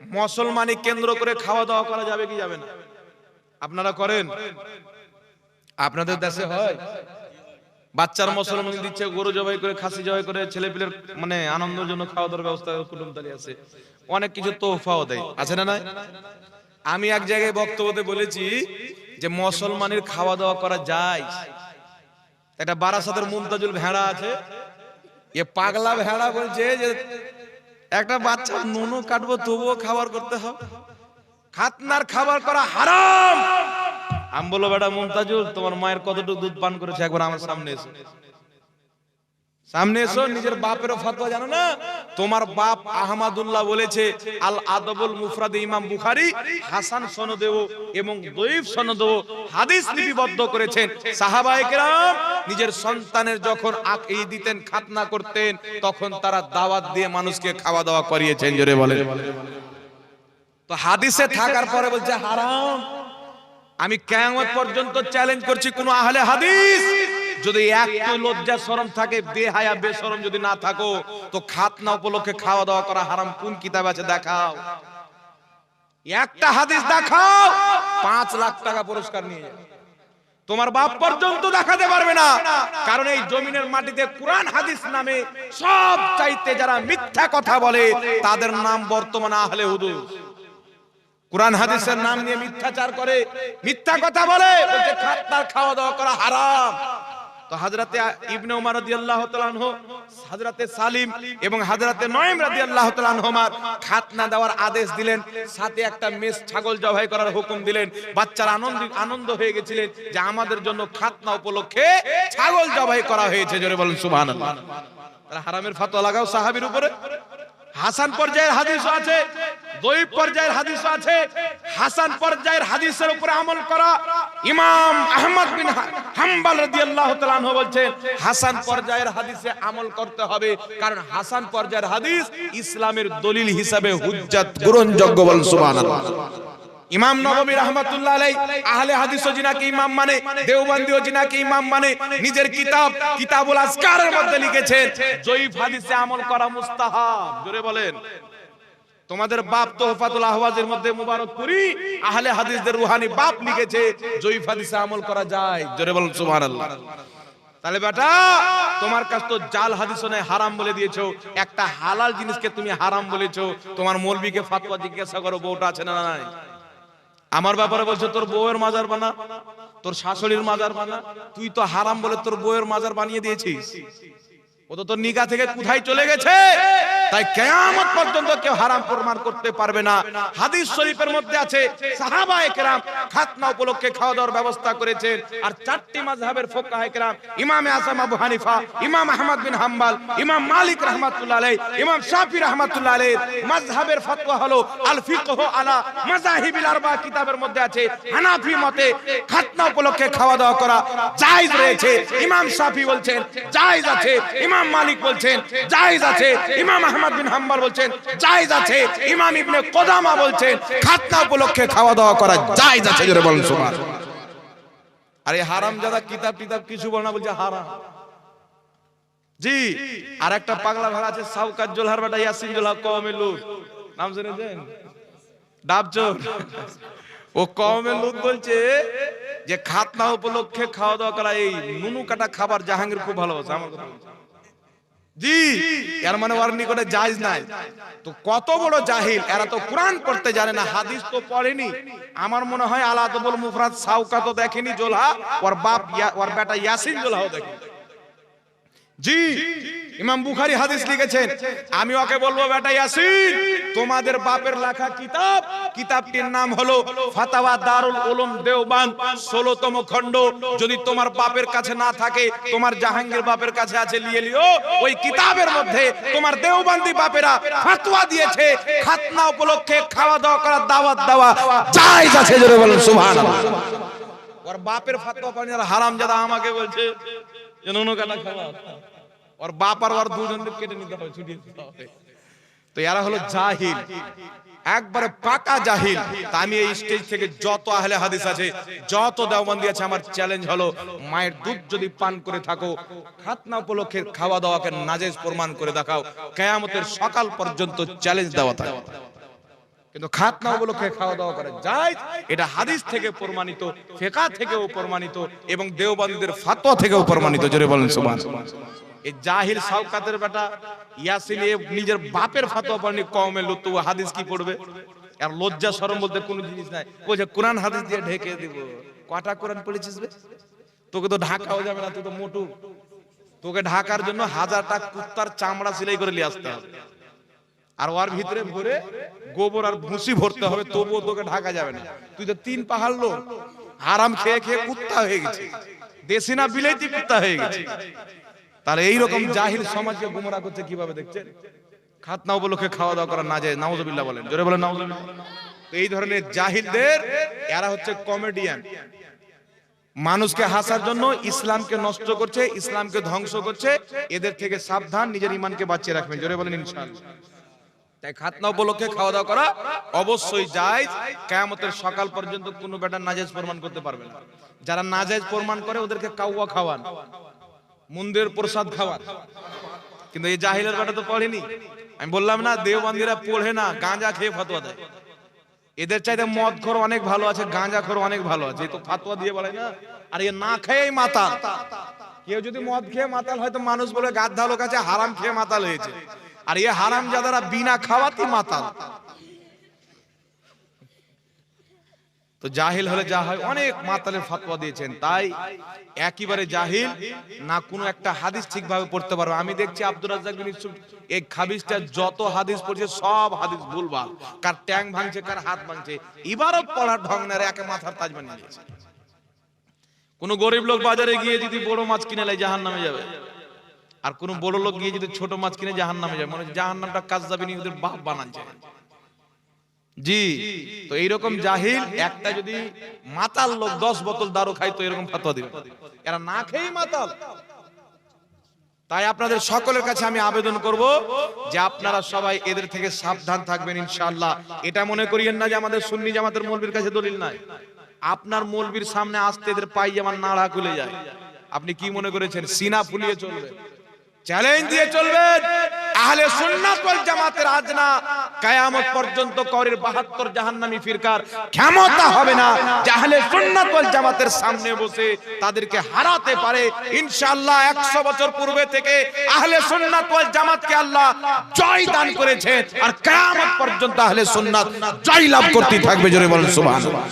মুসলমানি কেন্দ্র করে খাওয়া দাওয়া করা যাবে কি যাবে না? আপনারা করেন? আপনাদের দেশে হয়? বাচ্চার মুসলমান দিচ্ছে, গরু জবাই করে, খাসি জবাই করে ছেলে পিলের মানে আনন্দের জন্য খাওয়া দাওয়ার ব্যবস্থা কুটুমতালি আছে। অনেক কিছু তোহফাও দেয়। আছে না নাই? আমি এক জায়গায় বক্তব্যতে বলেছি যে মুসলমানের খাওয়া দাওয়া করা যায়। একটা বারাসাতের মুমতাজুল ভেড়া আছে। এ পাগলা ভেড়া বলছে যে একটা বাচ্চা নুনু কাটবো, তবুও খাবার করতে হবে। খাতনার খাবার করা হারাম। আমি বলো বেটা মুমতাজুল, তোমার মায়ের কতটুকু দুধ পান করেছে? একবার আমার সামনে এসো। সামনে এসো নিজের বাপেরও ফতোয়া জানো না? তোমার বাপ আহমাদুল্লাহ বলেছে আল আদবুল মুফরাদ ইমাম বুখারী হাসান সনদেও এবং দঈফ সনদেও হাদিস লিপিবদ্ধ করেছেন। সাহাবায়ে কেরাম নিজের সন্তানের যখন আক এই দিতেন খাতনা করতেন তখন তারা দাওয়াত দিয়ে মানুষকে খাওয়া দাওয়া করিয়েছেন জোরে বলেন। তো হাদিসে থাকার পরে বলছে হারাম আমি কেয়ামত পর্যন্ত চ্যালেঞ্জ করছি কোন আহলে হাদিস। যদি একটু লজ্জা শরম থাকে, বেহায়া, বেশরম যদি না থাকো, তো খাতনা উপলক্ষে খাওয়া দাওয়া করা হারাম। কোন কিতাব আছে? দেখাও। একটা হাদিস দেখাও, পাঁচ লাখ টাকা পুরস্কার নিয়ে যাও। তোমার বাপ পর্যন্ত দেখাতে পারবে না। কারণ এই জমিনের মাটিতে কোরআন, হাদিস নামে সব চাইতে যারা মিথ্যা কথা বলে, তাদের নাম বর্তমানে আহলে হুদুস কোরআন, হাদিসের নাম নিয়ে মিথ্যাচার করে, মিথ্যা কথা বলে খাওয়া দাওয়া করা হারাম। তো হাজরাতে ইবনে উমর রাদিয়াল্লাহু তাআলা আনহু, হাজরাতে সালিম এবং হাজরাতে নঈম রাদিয়াল্লাহু তাআলা আনহুমার খাতনা দেওয়ার আদেশ দিলেন। সাথে একটা মেষ ছাগল জবাই করার হুকুম দিলেন। বাচ্চারা আনন্দ আনন্দ হয়ে গেছিলেন যে আমাদের জন্য খাতনা উপলক্ষে ছাগল জবাই করা হয়েছে। জোরে বলেন, সুবহানাল্লাহ। তারা হারামের ফতোয়া লাগাও সাহাবীর উপরে। হাসান পর্যায়ের হাদিস আছে দৈব পর্যায়ের হাদিস আছে। হাসান পর্যায়ের হাদিসের উপরে আমল করা ইমাম আহমদ বিন হাম্বাল রাদিয়াল্লাহু তাআলা বলছেন হাসান পর্যায়ের হাদিসে আমল করতে হবে কারণ হাসান পর্যায়ের হাদিস ইসলামের দলিল হিসাবে হুজ্জাত। গ্রহণযোগ্য বলেন সুবহানাল্লাহ। ইমাম নববী রহমাতুল্লাহ আলাই আহলে হাদিসও জিনাকে ইমাম মানে দেওবন্দিও জিনাকে ইমাম মানে নিজের কিতাব কিতাবুল আজকারের মধ্যে লিখেছেন। জয়ীফ হাদিসে আমল করা মুস্তাহাব জোরে বলেন। তোমাদের বাপ তোহফাতুল আহওয়াজের মধ্যে মুবারক করি, আহলে হাদিসদের রুহানি বাপ লিখেছে, জয়ীফ হাদিসে আমল করা যায়। জোরে বলুন, সুবহানাল্লাহ। তাহলে বেটা, তোমার কাছে তো জাল হাদিস নয় হারাম বলে দিয়েছ। একটা হালাল জিনিসকে তুমি হারাম বলেছ। তোমার মৌলবীকে ফাতোয়া জিজ্ঞাসা করো, বউটা আছে না নাই? আমার ব্যাপারে বলছো, তোর বউয়ের মাজার বানা, তোর শাশুড়ির মাজার বানা, তুই তো হারাম বলে তোর বউয়ের মাজার বানিয়ে দিয়েছিস। ও তো তোর নিগা থেকে কোথায় চলে গেছে? তাই কেয়ামত পর্যন্ত কেউ হারাম প্রমাণ করতে পারবে না। হাদিস শরীফের মধ্যে আছে সাহাবা একরাম খাতনা উপলক্ষে খাওয়া দাওয়ার ব্যবস্থা করেছেন। আর চারটি মাযহাবের ফুকাহা একরাম ইমাম আযম আবু হানিফা, ইমাম আহমদ বিন হাম্বল, ইমাম মালিক রাহমাতুল্লাহ আলাইহি, ইমাম শাফি রাহমাতুল্লাহ আলাইহি, মাযহাবের ফতোয়া হলো আল ফিকহু আলা মাযাহিবিল আরবা কিতাবের মধ্যে আছে। হানাফি মতে খাতনা উপলক্ষে খাওয়া দাওয়া করা জায়েজ রয়েছে। ইমাম শাফি বলছেন, জায়েজ আছে, ইমাম মালিক বলছেন, জায়েজ আছে, ইমাম আহমদ বিন হাম্বল বলছেন, জায়েজ আছে। ইমাম ইবনে কোদামা বলছেন, খাতনা উপলক্ষে খাওয়া দাওয়া করা জায়েজ আছে, জোরে বলেন সুবহানাল্লাহ আরে হারাম জাদা কিতাব কিতাব কিছু বলে না, বলছে হারাম। জি আর একটা পাগলা ভাড়া আছে সাউকাত জোলহার বেটা, ইয়াসিন জোলহা, কওমে লুত। নাম শুনেছেন ডাবচোর। ও কওমে লুত বলছে যে খাতনা উপলক্ষে খাওয়া দাওয়া করা, এই নুনু কাটা খাবার জাহাঙ্গীর খুব ভালোবাসে, আমার কথা। জি, এর মানে ওর নিকটে জায়েজ নাই। তো কত বড় জাহিল, এরা তো কোরআন পড়তে জানে না, হাদিস তো পড়েনি। আমার মনে হয় আলাদবুল মুফরাদ সাউকা তো দেখেনি, জোলহা। ওর বাপ ওর বেটা ইয়াসিন জোলহাও দেখেনি। জি, ইমাম বুখারী হাদিস লিখেছেন, আমি ওকে বলব, বেটা ইয়াসিন, তোমাদের বাপের লেখা কিতাব, কিতাবটির নাম হলো ফাতাওয়া দারুল উলুম দেওবান্দ 16তম খণ্ড। যদি তোমার বাপের কাছে না থাকে, তোমার জাহাঙ্গীর বাপের কাছে আছে নিয়ে লিও। ওই কিতাবের মধ্যে তোমার দেওবান্দি বাপেরা ফতোয়া দিয়েছে, খাতনা উপলক্ষে খাওয়া দাওয়া করার দাওয়াত দেওয়া। জায়েজ আছে, জোরে বলেন, সুবহানাল্লাহ। ওর বাপের ফতোয়া পানি আর হারাম জাদা আমাকে বলছে যে নুনু কাটা খাওয়া। ওর বাপ আর ওর দুজনকে কেটে নিতে হবে, ছুটিয়ে দিতে হবে। তো এরা হলো জাহিল। একবারে পাকা জাহিল। আমি এই স্টেজ থেকে যত আহলে হাদিস আছে, যত দেওবন্দি আছে, আমার চ্যালেঞ্জ হলো, মায়ের দুধ যদি পান করে থাকো, খাতনা উপলক্ষে খাওয়া দাওয়াকে নাজেজ প্রমাণ করে দেখাও, কেয়ামতের সকাল পর্যন্ত চ্যালেঞ্জ দেওয়া থাকে কিন্তু খাতনা উপলক্ষে খাওয়া দাওয়া করে যায়, এটা হাদিস থেকে প্রমাণিত ফেকা থেকেও প্রমাণিত, এবং দেওবন্দীদের ফাতোয়া থেকেও প্রমাণিত। জোরে বলেন সুবহান এই জাহিল সাউকাতের বেটা ইয়াসিন নিজের বাপের ফাতোয়া পড়নি কওমে লুতু, হাদিস কি পড়বে? আর লজ্জা, শরম বলতে কোনো জিনিস নাই। বলছে কোরআন হাদিস দিয়ে ঢেকে দিব। কটা কোরআন পড়েছিস বে? তোকে তো ঢাকাও যাবে না, তুই তো মোটু। তোকে ঢাকার জন্য হাজারটা কুত্তার চামড়া সেলাই করে নিয়ে আসতে হবে। আর ওর ভিতরে ভরে গোবর আর ভুসি ভরতে হবে, তবুও তোকে ঢাকা যাবে না। তুই তো তিন পাহাড় লোক, আরাম খেয়ে খেয়ে কুত্তা হয়ে গেছে দেশি না বিলেতি কুত্তা হয়ে গেছে তাহলে এইরকম জাহিল সমাজকে গুমরা করছে কীভাবে দেখছেন? খাতনা উপলক্ষে খাওয়া দাওয়া করা না যায় নাউজুবিল্লাহ বলেন জোরে বলেন নাউজুবিল্লাহ। তো এই ধরনের জাহিলদের এরা হচ্ছে কমেডিয়ান মানুষকে হাসার জন্য ইসলামকে নষ্ট করছে ইসলামকে ধ্বংস করছে এদের থেকে সাবধান নিজের ইমানকে বাঁচিয়ে রাখবেন জোরে বলেন ইনশাআল্লাহ। তাই খাতনা উপলক্ষে খাওয়া দাওয়া করা অবশ্যই যায় কেয়ামতের সকাল পর্যন্ত কোনো বেটা নাজেজ প্রমাণ করতে পারবে না। যারা নাজেজ প্রমাণ করে ওদেরকে কাউয়া খাওয়ান। মন্দির প্রসাদ খাওয়ান কিন্তু এই জাহিলের বেটা তো পড়েনি। আমি বললাম, না, দেওবন্দিরা পড়ে না, গাঁজা খেয়ে ফতোয়া দেয়। এদের চাইতে মদ খোর অনেক ভালো আছে, গাঁজা খোর অনেক ভালো আছে। তো ফাতোয়া দিয়ে বলে, না, আর এ না খেয়েই মাতাল। কেউ যদি মদ খেয়ে মাতাল হয়, তো মানুষ বলে গাদ্ধা লোক আছে, হারাম খেয়ে মাতাল হয়েছে। আর এ হারাম যাদারা বিনা খাওয়াতে মাতাল। তো জাহিল হলে যা হয়, অনেক মাতালের ফাতোয়া দিয়েছেন। তাই একেবারে জাহিল না কোনো একটা হাদিস ঠিকভাবে পড়তে পারবে। আমি দেখছি আব্দুর রাজ্জাক বিন ইউসুফ এই খাবিজটা যত হাদিস পড়ছে, সব হাদিস ভুলভাল। কার ট্যাং ভাঙছে, কার হাত ভাঙছে, এবারও পড়ার ঢং না একে মাথার তাজ বানিয়ে দিয়েছে। কোন গরিব লোক বাজারে গিয়ে যদি বড় মাছ কিনে লাই জাহান নামে যাবে। আর কোন বড় লোক গিয়ে যদি ছোট মাছ কিনে জাহান নামে যাবে। মানে জাহান নামটা কাজ যাবে বাপ বানাচ্ছে। জি, তো এইরকম জাহিল, একটা যদি মাতাল লোক দশ বোতল দারু খাই তো এরকম ফাতোয়া দিবে। এরা না খেয়েই মাতাল। তাই আপনাদের সকলের কাছে আমি আবেদন করব যে আপনারা সবাই এদের থেকে সাবধান থাকবেন, ইনশাআল্লাহ। এটা মনে করিয়েন না যে আমাদের সুন্নি জামাতের মৌলবীর কাছে দলিল নাই। আপনার মৌলবীর সামনে আসতে এদের পাই যেমন নাড়া খুলে যায়। আপনি কি মনে করেছেন? সিনা ফুলিয়ে চলবে। চ্যালেঞ্জ দিয়ে চলবেন। আহলে সুন্নাত ওয়াল জামাতের আজ না কিয়ামত পর্যন্ত করের 72 জাহান্নামী ফিরকার ক্ষমতা হবে না। আহলে সুন্নাত ওয়াল জামাতের সামনে বসে তাদেরকে হারাতে পারে। ইনশাআল্লাহ 100 বছর পূর্বে থেকে আহলে সুন্নাত ওয়াল জামাতকে আল্লাহ জয় দান করেছে আর কিয়ামত পর্যন্ত আহলে সুন্নাত জয় লাভ করতে থাকবে, জোরে বলেন সুবহানাল্লাহ।